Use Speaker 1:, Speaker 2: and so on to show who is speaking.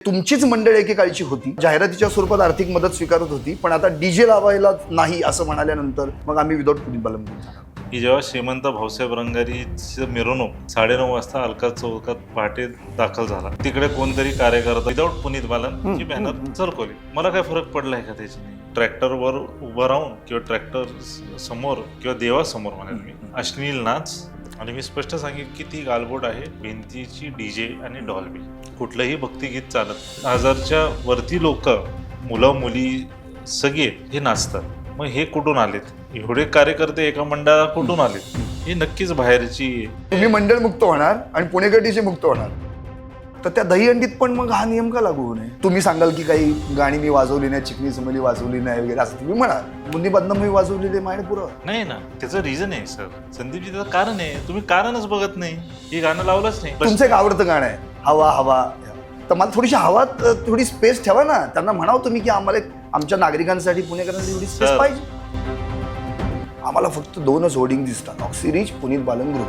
Speaker 1: तुमचीच मंडळ एकेकाळची होती. जाहिरातीच्या स्वरूपात आर्थिक मदत स्वीकारत होती पण आता डीजे लावायला नाही असं म्हणाल्यानंतर मग आम्ही विदाऊट पुलिस बालम
Speaker 2: की जेव्हा श्रीमंत भाऊसाहेब रंगारीची मिरवणूक साडेनऊ वाजता अलका चौकात पहाटे दाखल झाला. तिकडे कोणतरी कार्यकर्ता विदाऊट पुनीत बालन ची बॅनर चरकवली. मला काय फरक पडला आहे का त्याची ट्रॅक्टरवर उभं राहून किंवा ट्रॅक्टर समोर किंवा देवासमोर म्हणेल मी अश्लील नाच. आणि मी स्पष्ट सांगेन की ती गालबोट आहे भिंतीची डीजे आणि डॉल्बी. कुठलंही भक्तिगीत चालत हजारच्या वरती लोक मुलं मुली सगळे हे नाचतात. मग हे कुठून आलेत? एवढे कार्यकर्ते एका मंडळात कुठून आलेत? हे नक्कीच बाहेरची
Speaker 1: तुम्ही मंडळ मुक्त होणार आणि पुणेकर डीजे मुक्त होणार. तर त्या दहीहंडीत पण मग हा नियम का लागू होऊ नये? तुम्ही सांगाल की काही गाणी मी वाजवली नाही चिकनी चमेली वाजवली नाही वगैरे असं तुम्ही म्हणाल. बुंदी बदनाम मी वाजवलेली आहे, माझ्या पुरं.
Speaker 2: नाही ना त्याचं रिझन आहे सर संदीपजी त्याचं कारण आहे. तुम्ही कारणच बघत नाही. हे गाणं लावलंच नाही.
Speaker 1: तुमचं एक आवडतं गाणं आहे हवा हवा तर मला थोडीशी हवा थोडी स्पेस ठेवा ना. त्यांना म्हणावं तुम्ही की आम्हाला आमच्या नागरिकांसाठी पुणेकरांसाठी थोडी स्पेस. पाहिजे. आम्हाला फक्त दोनच होर्डिंग दिसतात. ऑक्सिरीज पुनीत बालन ग्रुप